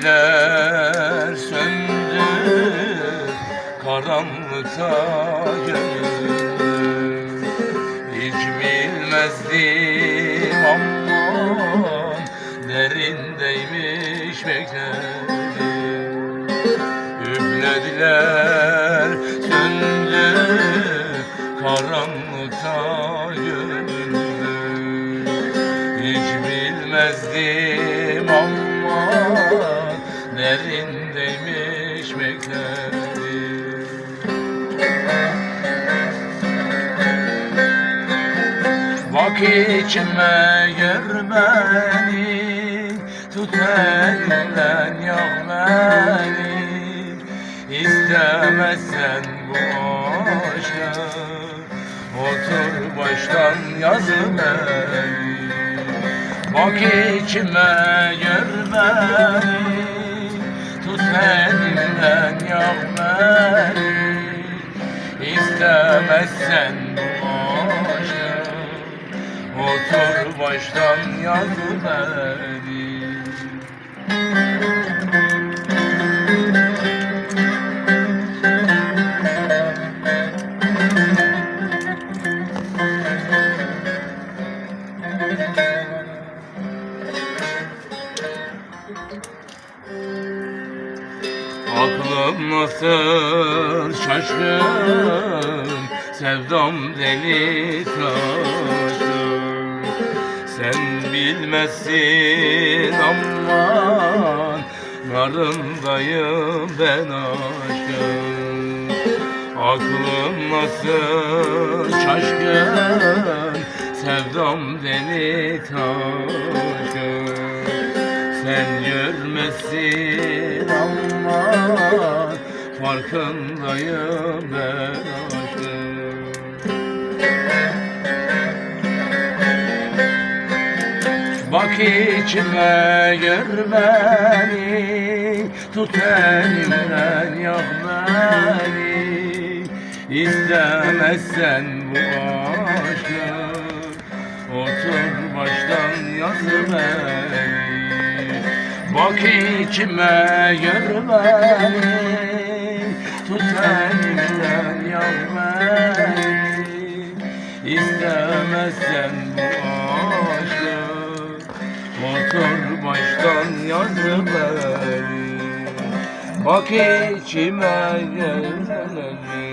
Üflediler söndü karanlıkta gönül Hiç bilmezdim aman derindeymiş bekledim Üflediler bilmezdim ama Derindeymiş bekledim Bak içime gör beni Tut elinden yak beni. İstemezsen aşkı Otur baştan yaz Bak içime gör beni Tut elimden yak beni. İstemezsen bu aşkı Otur baştan yaz beni nasıl şaşkın Sevdam deli taşkın Sen bilmezsin aman Narındayım ben aşkın. Aklım nasıl şaşkın Sevdam deli taşkın sen görmesin ama farkındayım ben aşkım Bak içime gör beni Tut elimden yak beni. İstemezsen bu aşkı Otur baştan yaz beni. Bak içime gör beni İstemezsen bu aşkı Otur baştan yaz beni Bak içime gör beni